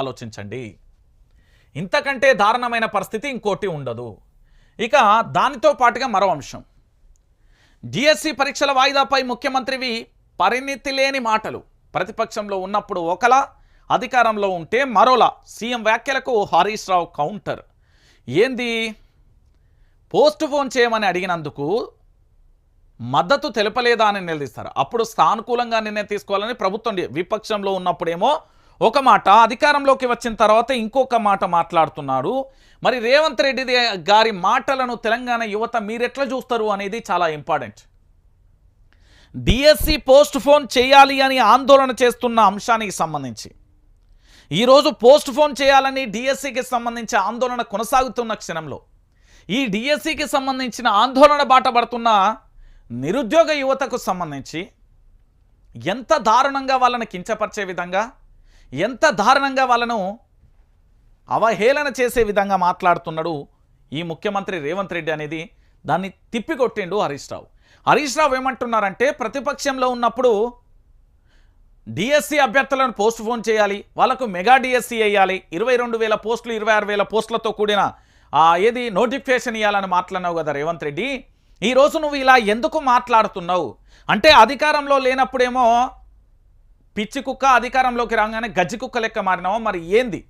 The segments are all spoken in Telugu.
ఆలోచించండి. ఇంతకంటే దారుణమైన పరిస్థితి ఇంకోటి ఉండదు. ఇక దానితో పాటుగా మరో అంశం. డిఎస్సి పరీక్షల వాయిదాపై ముఖ్యమంత్రివి పరిణితి లేని మాటలు. ప్రతిపక్షంలో ఉన్నప్పుడు ఒకలా అధికారంలో ఉంటే మరోలా. సీఎం వ్యాఖ్యలకు హరీష్ రావు కౌంటర్. ఏంది? పోస్ట్ ఫోన్ చేయమని అడిగినందుకు మద్దతు తెలపలేదా అని నిలదీస్తారు అప్పుడు సానుకూలంగా నిర్ణయం తీసుకోవాలని ప్రభుత్వం విపక్షంలో ఉన్నప్పుడేమో ఒక మాట అధికారంలోకి వచ్చిన తర్వాత ఇంకొక మాట మాట్లాడుతున్నాడు. మరి రేవంత్ రెడ్డి గారి మాటలను తెలంగాణ యువత మీరెట్లా చూస్తారు అనేది చాలా ఇంపార్టెంట్. డిఎస్సి పోస్ట్ ఫోన్ చేయాలి అని ఆందోళన చేస్తున్న అంశానికి సంబంధించి. ఈరోజు పోస్ట్ ఫోన్ చేయాలని డిఎస్సికి సంబంధించి ఆందోళన కొనసాగుతున్న క్షణంలో ఈ డిఎస్సికి సంబంధించిన ఆందోళన బాట పడుతున్న నిరుద్యోగ యువతకు సంబంధించి ఎంత దారుణంగా వాళ్ళని కించపరిచే విధంగా ఎంత దారుణంగా వాళ్ళను అవహేళన చేసే విధంగా మాట్లాడుతున్నాడు ఈ ముఖ్యమంత్రి రేవంత్ రెడ్డి అనేది దాన్ని తిప్పికొట్టిండు హరీష్ రావు. హరీష్ రావు ఏమంటున్నారంటే ప్రతిపక్షంలో ఉన్నప్పుడు డిఎస్సి అభ్యర్థులను పోస్ట్ ఫోన్ చేయాలి వాళ్ళకు మెగా డిఎస్సి వేయాలి ఇరవై రెండు వేల పోస్టులు ఇరవై ఆరు వేల పోస్టులతో కూడిన ఏది నోటిఫికేషన్ ఇవ్వాలని మాట్లాడినావు కదా రేవంత్ రెడ్డి. ఈ రోజు నువ్వు ఇలా ఎందుకు మాట్లాడుతున్నావు? అంటే అధికారంలో లేనప్పుడేమో పిచ్చి కుక్క అధికారంలోకి రాగానే గజ్జి కుక్క లెక్క మారినావో? మరి ఏంది?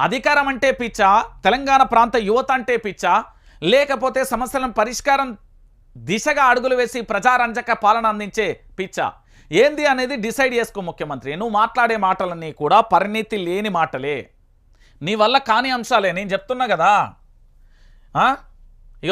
అధికారం అంటే పిచ్చా? తెలంగాణ ప్రాంత యువత అంటే పిచ్చా? లేకపోతే సమస్యలను పరిష్కారం దిశగా అడుగులు వేసి ప్రజారంజక పాలన అందించే పిచ్చా? ఏంది అనేది డిసైడ్ చేసుకో ముఖ్యమంత్రి. నువ్వు మాట్లాడే మాటలన్నీ కూడా పరిణితి లేని మాటలే. నీ వల్ల కాని అంశాలే. నేను చెప్తున్నా కదా? ఇక